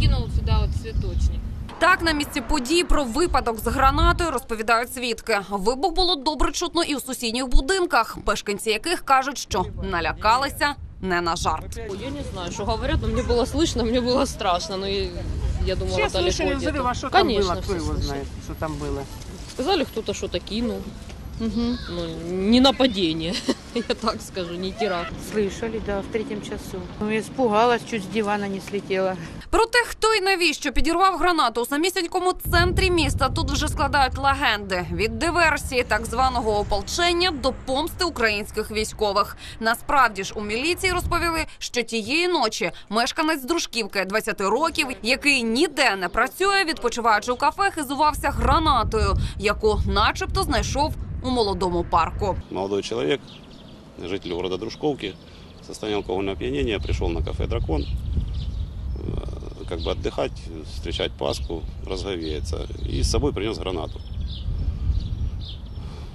кинул сюда вот цветочник. Так, на місці подій про випадок з гранатою розповідають свідки. Вибух було добре чутно і у сусідніх будинках, мешканці яких кажуть, що налякалися не на жарт. Ой, Я не знаю, что говорят, но мне было слышно, мне было страшно. Но и я думала, Все далеко слышали где-то. взрыв, а что там Конечно, было, кто все его слышали. знает, что там было. Сказали, кто-то что-то кинул. Ну, не нападение, я так скажу, не теракт. Слышали, да, в третьем часу. Ну, я испугалась, чуть с дивана не слетела. Про те, хто і навіщо підірвав гранату у самісінькому центрі міста, тут вже складають легенди від диверсії так званого ополчення до помсти українських військових. Насправді ж у міліції розповіли, що тієї ночі мешканець дружківки 20 років, який ніде не працює, відпочиваючи у кафе, хизувався гранатою, яку, начебто, знайшов у молодому парку. Молодой человек, житель города Дружковки, в состоянии алкогольного опьянения пришел на кафе «Дракон», э, как бы отдыхать, встречать Пасху, разговеяться. И с собой принес гранату.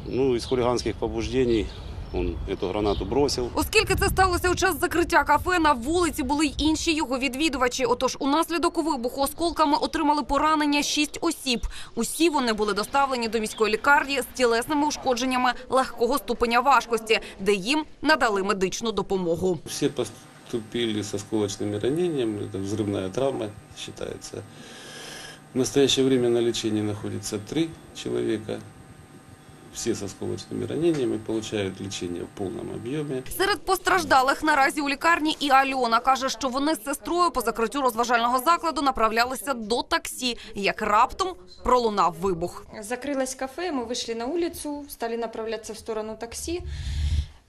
Ну, из хулиганских побуждений он эту гранату бросил. Оскільки це сталося у час закриття кафе, на вулиці були й інші його відвідувачі. Отож, унаслідок вибуху осколками отримали поранення шість осіб. Усі вони були доставлені до міської лікарні з тілесними ушкодженнями легкого ступеня важкості, де їм надали медичну допомогу. Все поступили с осколочными ранениями, это взрывная травма считается. В настоящее время на лечении находится три человека. Все с осколочными ранениями получают лечение в полном объеме. Серед постраждалих наразі у лікарні і Альона каже, що вони з сестрою по закриттю розважального закладу направлялися до таксі, як раптом пролунав вибух. Закрылось кафе, мы вышли на улицу, стали направляться в сторону такси.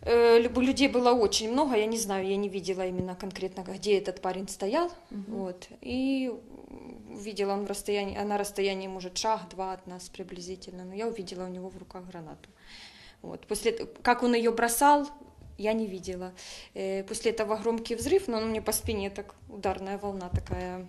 Э, Людей было очень много, я не знаю, я не видела именно конкретно, где этот парень стоял. Вот. И увидела он в расстоянии, а на расстоянии, может, шаг-два от нас приблизительно, но я увидела у него в руках гранату. Вот. После, как он ее бросал, я не видела. Э, После этого громкий взрыв, но он мне по спине так, ударная волна такая,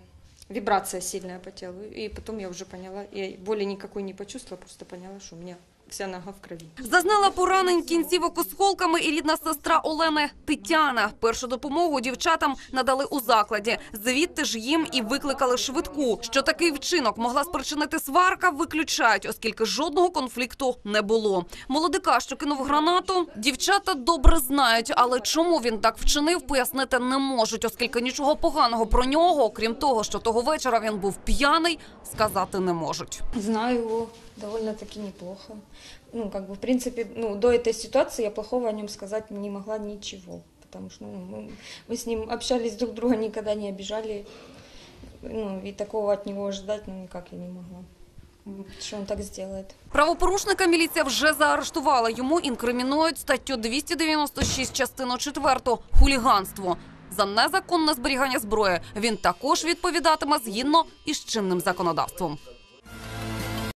вибрация сильная по телу. И потом я уже поняла, я боли никакой не почувствовала, просто поняла, что у меня вся нога в крови. Зазнала поранень кінцівок осколками і рідна сестра Олени Тетяна. Першу допомогу дівчатам надали у закладі. Звідти ж їм і викликали швидку. Що такий вчинок могла спричинити сварка, виключають, оскільки жодного конфлікту не було. Молодика, що кинув гранату, дівчата добре знають, але чому він так вчинив, пояснити не можуть, оскільки нічого поганого про нього, окрім того, що того вечора він був п'яний, сказати не можуть. Знаю его довольно-таки неплохо. Ну, как бы, в принципе, ну, до этой ситуации я плохого о нем сказать не могла ничего. Потому что ну, мы, мы с ним общались друг друга, никогда не обижали. Ну, и такого от него ожидать, ну, никак я не могла. М, Что он так сделает. Правопорушника міліція вже заарештувала. Йому інкримінують статтю 296 частину 4 – хуліганство. За незаконне зберігання зброї він також відповідатиме згідно із чинним законодавством.